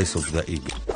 Eyes of the Eagle.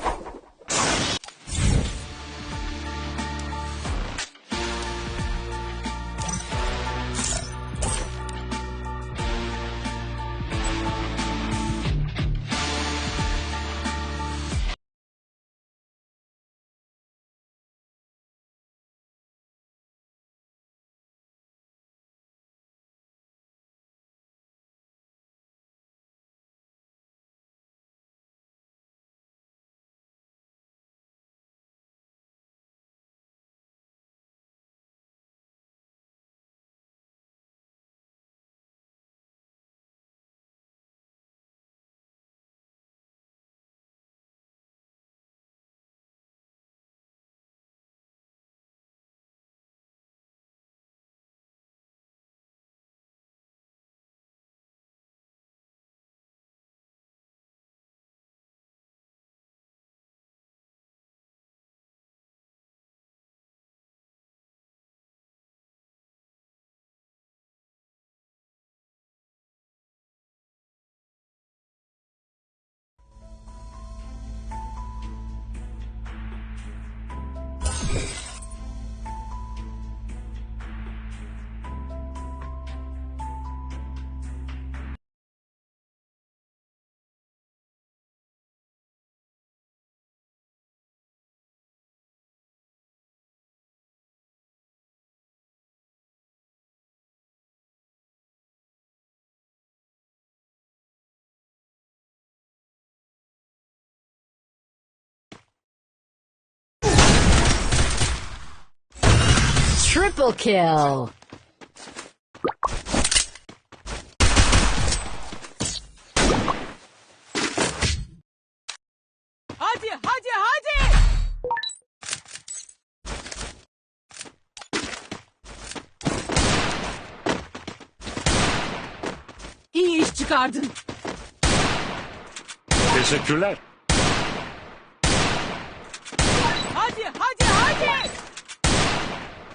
Triple kill. Hadi hadi hadi. İyi iş çıkardın. Teşekkürler. Hadi hadi hadi.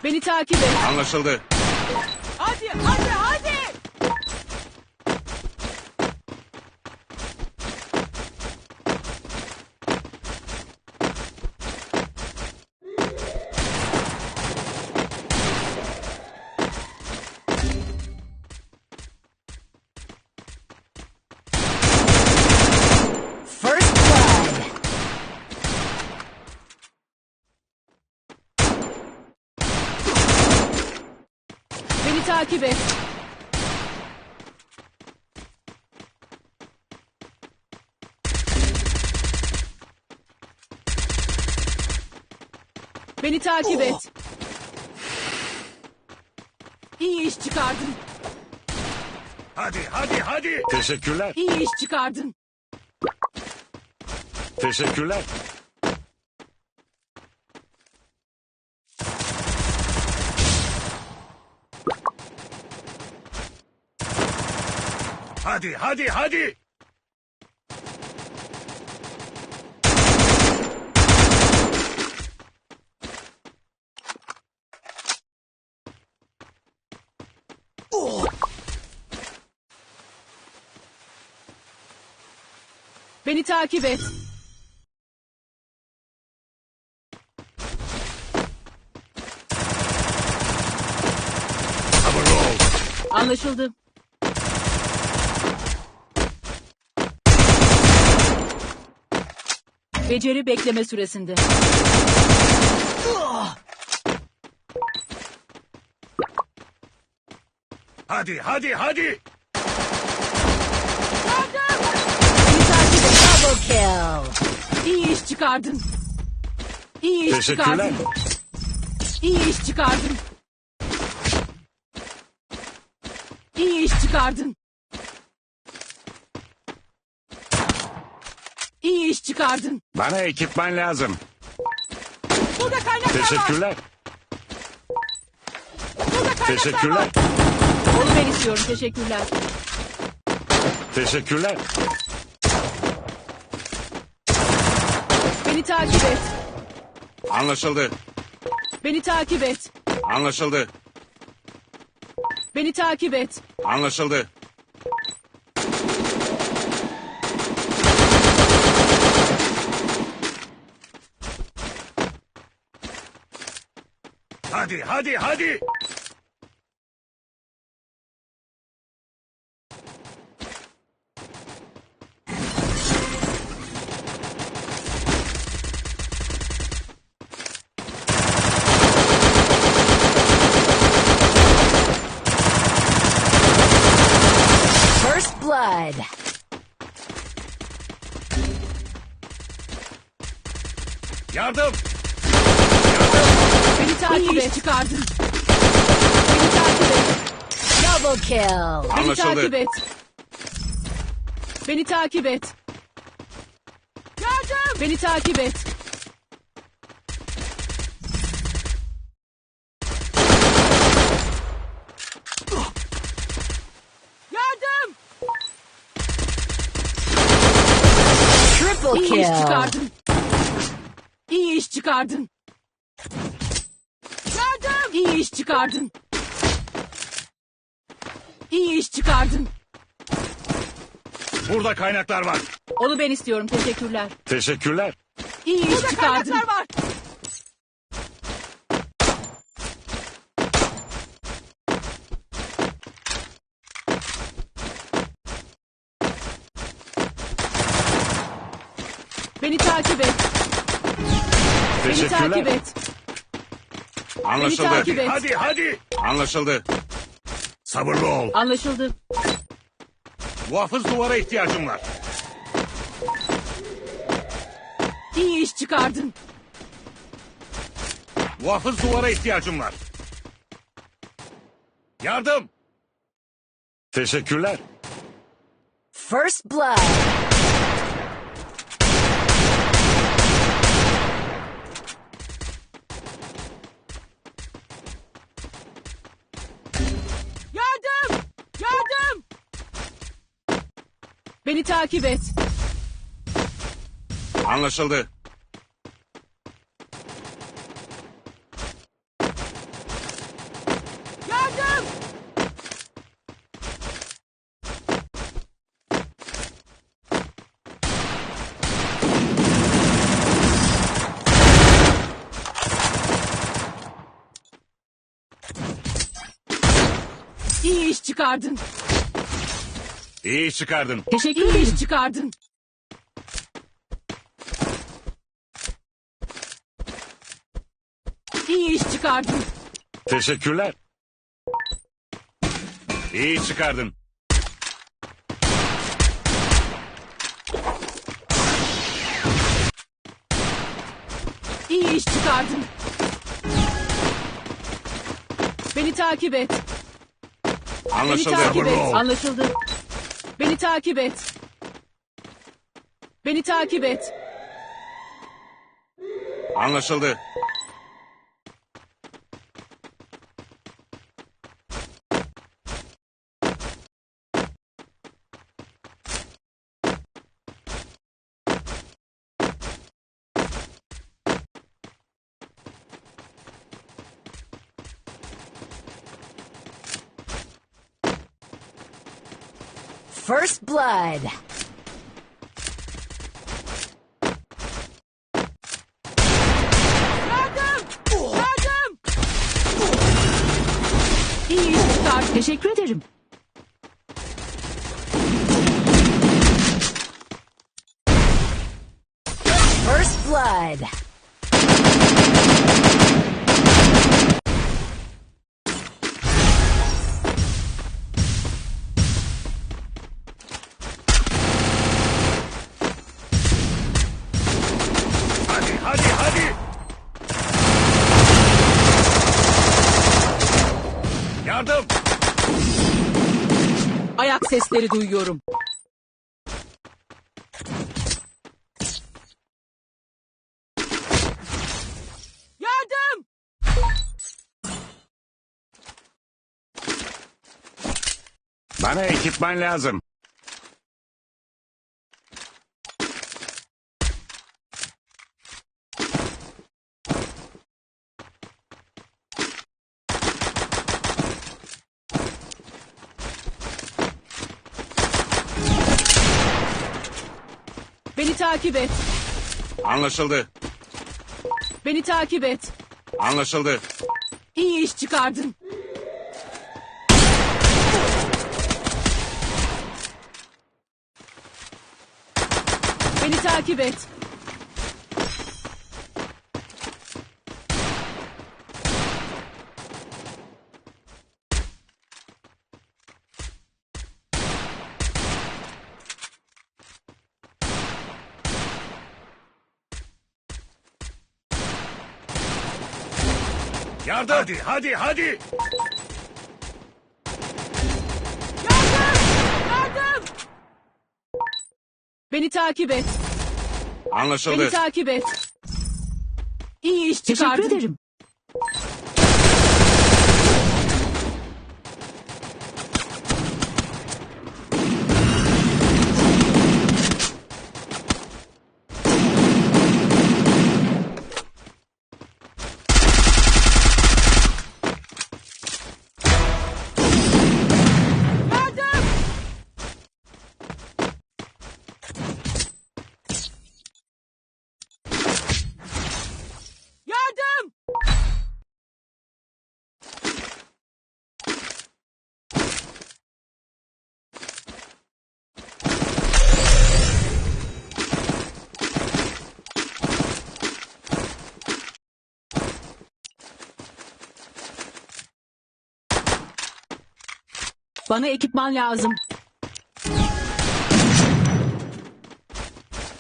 Beni takip et. Anlaşıldı. Hadi hadi hadi. First blood. Beni takip et. Beni takip et. İyi iş çıkardın. Hadi hadi hadi. Teşekkürler. İyi iş çıkardın. Teşekkürler. Hadi hadi hadi. Beni takip et. Anlaşıldı. Beceri bekleme süresinde. Hadi hadi hadi. Takip et. Double kill. İyi iş çıkardın. İyi iş Teşekkürler. çıkardın. İyi iş çıkardın. İyi iş çıkardın. İyi iş çıkardın. Bana ekipman lazım. Burada kaynaklar var. Teşekkürler. Burada kaynaklar Teşekkürler. var. Onu ben istiyorum. Teşekkürler. Teşekkürler. Beni takip et. Anlaşıldı. Beni takip et. Anlaşıldı. Beni takip et. Anlaşıldı. Hadi hadi hadi. First blood. Yardım. Beni takip et. çıkardın. Beni takip et. Double kill. Beni Anlaşıldı. takip et. Beni takip et. Yardım. Beni takip et. Yardım. Triple İyi iş kill. çıkardın. İyi iş çıkardın. Yardım. İyi iş çıkardın. İyi iş çıkardın. Burada kaynaklar var. Onu ben istiyorum. Teşekkürler. Teşekkürler. İyi iş çıkardın. var. Beni takip et. Beni takip Teşekkürler. et. Anlaşıldı. Beni takip et. Hadi hadi. Anlaşıldı. Sabırlı ol. Anlaşıldı. Muhafız duvara ihtiyacım var. İyi iş çıkardın. Muhafız duvara ihtiyacım var. Yardım. Teşekkürler. First blood. Yardım! Yardım! Beni takip et. Anlaşıldı. Yardım! İyi iş çıkardın. İyi iş çıkardın. Teşekkür İyi iş çıkardın. İyi iş çıkardın. Teşekkürler. İyi iş çıkardın. İyi iş çıkardın. Beni takip et. Beni Anlaşıldı. takip et. Anlaşıldı. Beni takip et. Beni takip et. Anlaşıldı. First blood. İyi iş. Teşekkür ederim. First blood. Sesleri duyuyorum. Yardım! Bana ekipman lazım. Beni takip et. Anlaşıldı. Beni takip et. Anlaşıldı. İyi iş çıkardın. Beni takip et. Yardım. Hadi hadi hadi. Yardım! Yardım! Beni takip et. Anlaşıldı. Beni takip et. İyi iş çıkardın. Teşekkür ederim. Yardım! Yardım! Bana ekipman lazım.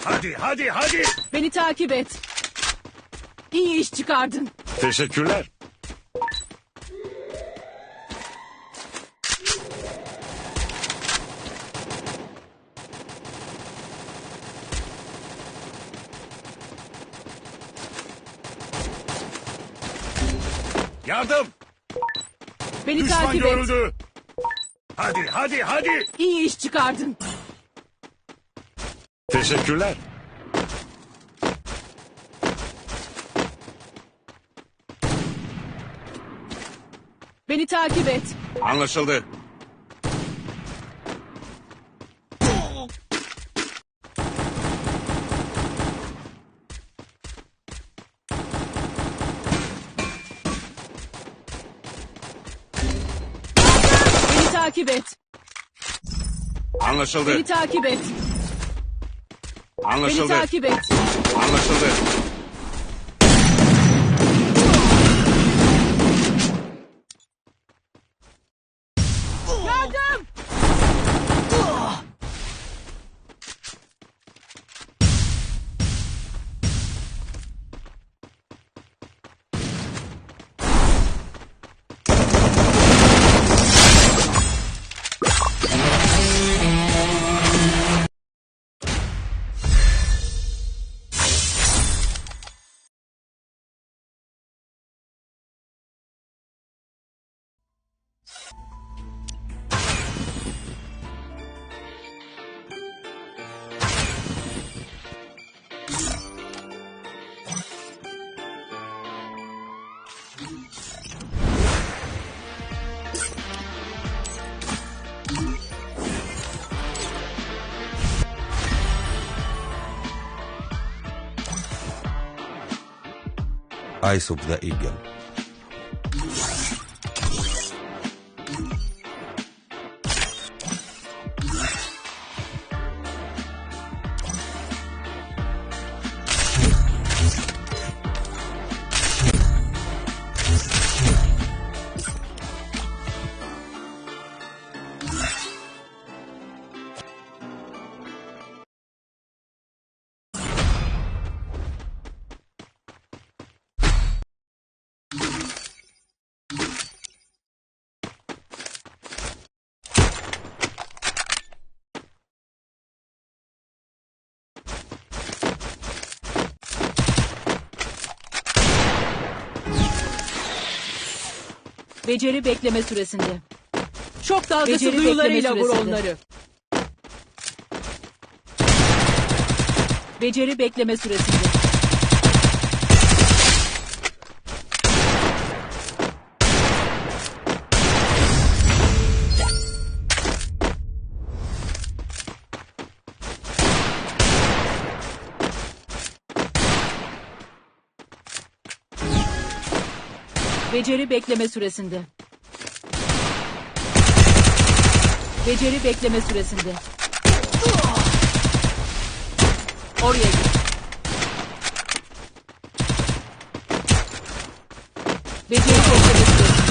Hadi hadi hadi. Beni takip et. İyi iş çıkardın. Teşekkürler. Yardım. Beni Düşman takip et. görüldü. Hadi hadi hadi. İyi iş çıkardın. Teşekkürler. Beni takip et. Anlaşıldı. Beni takip et. Anlaşıldı. Beni takip et. Beni Anlaşıldı. takip et. Anlaşıldı. Eyes of the Eagle. Beceri bekleme süresinde. Şok dalgası Beceri duyularıyla bekleme vur süresinde. onları. Beceri bekleme süresinde. Beceri bekleme süresinde. Beceri bekleme süresinde. Oraya git. Beceri bekleme süresinde.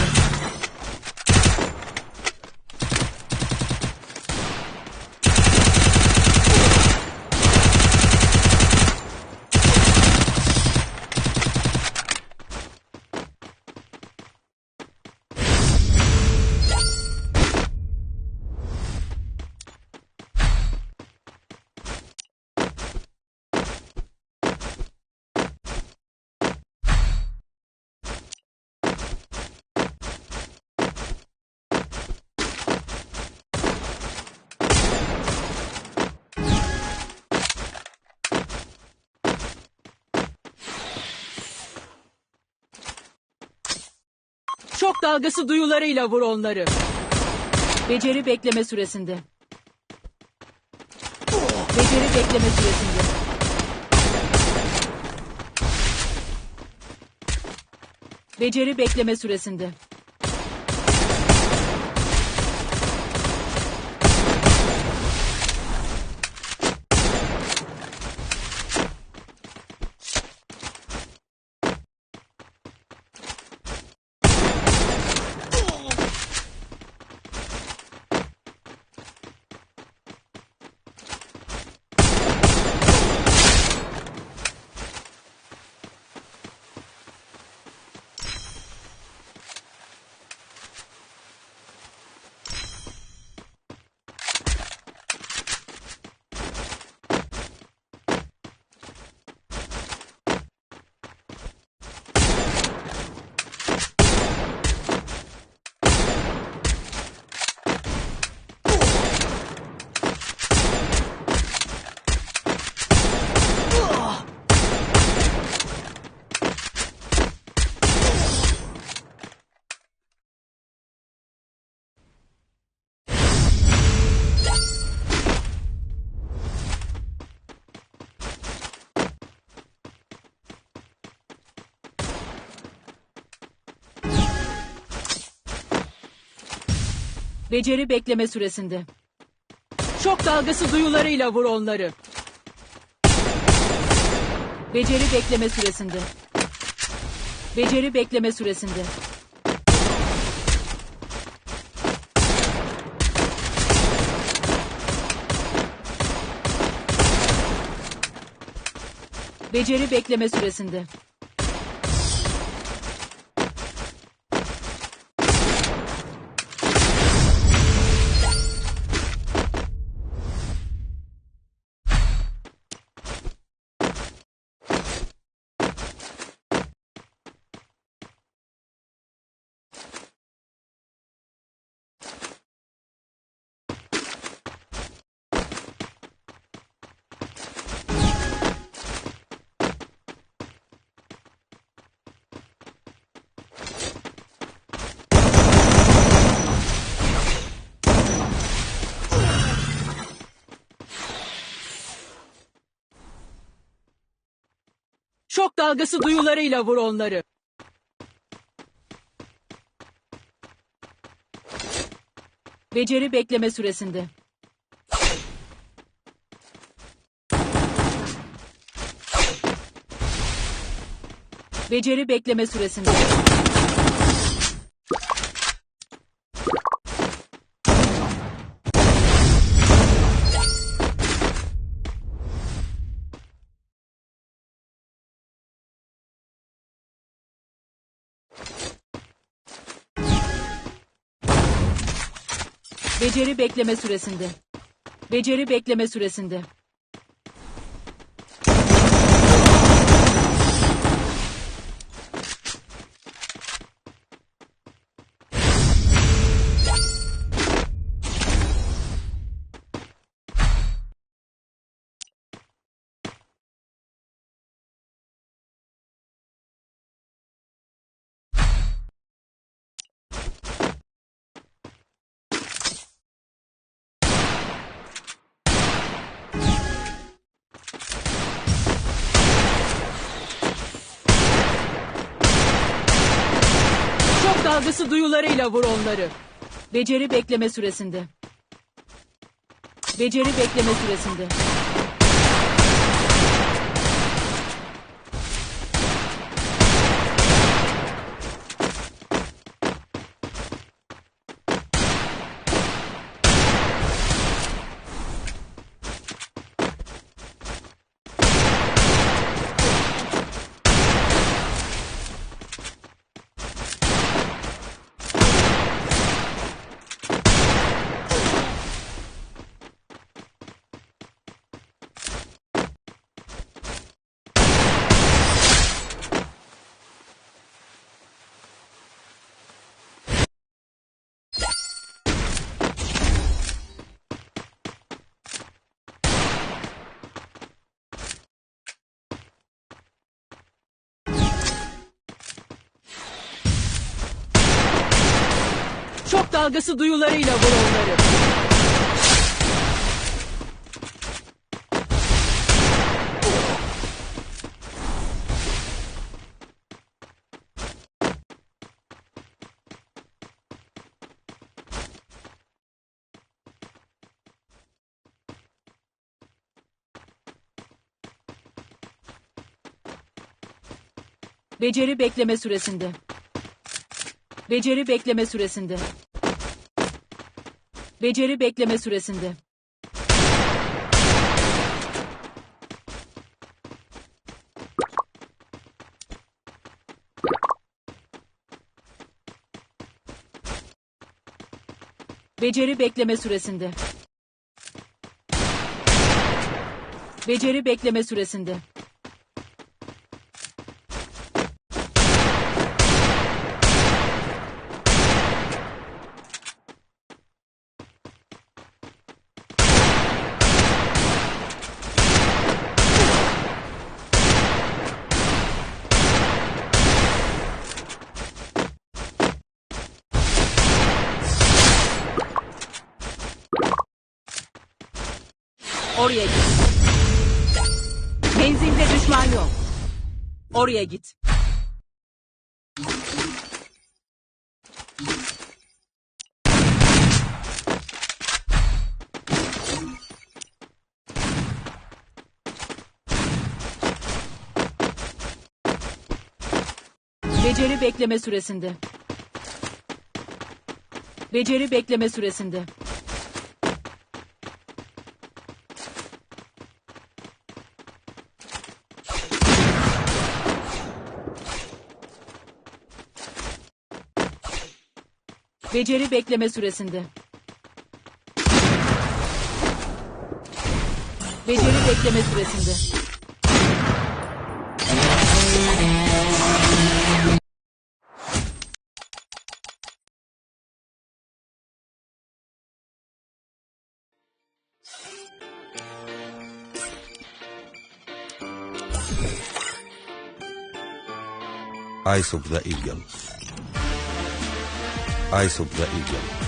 Şok dalgası duyularıyla vur onları. Beceri bekleme süresinde. Beceri bekleme süresinde. Beceri bekleme süresinde. Beceri bekleme süresinde. Şok dalgası duyularıyla vur onları. Beceri bekleme süresinde. Beceri bekleme süresinde. Beceri bekleme süresinde. Şok dalgası duyularıyla vur onları. Beceri bekleme süresinde. Beceri bekleme süresinde. Beceri bekleme süresinde. Beceri bekleme süresinde. Çok dalgası duyularıyla vur onları. Beceri bekleme süresinde. Beceri bekleme süresinde. Şok dalgası duyularıyla vur onları. Beceri bekleme süresinde. Beceri bekleme süresinde. Beceri bekleme süresinde. Beceri bekleme süresinde. Beceri bekleme süresinde. Oraya git. Menzilde düşman yok. Oraya git. Beceri bekleme süresinde. Beceri bekleme süresinde. Beceri bekleme süresinde. Beceri bekleme süresinde. Eyes of Ice of the Eagle.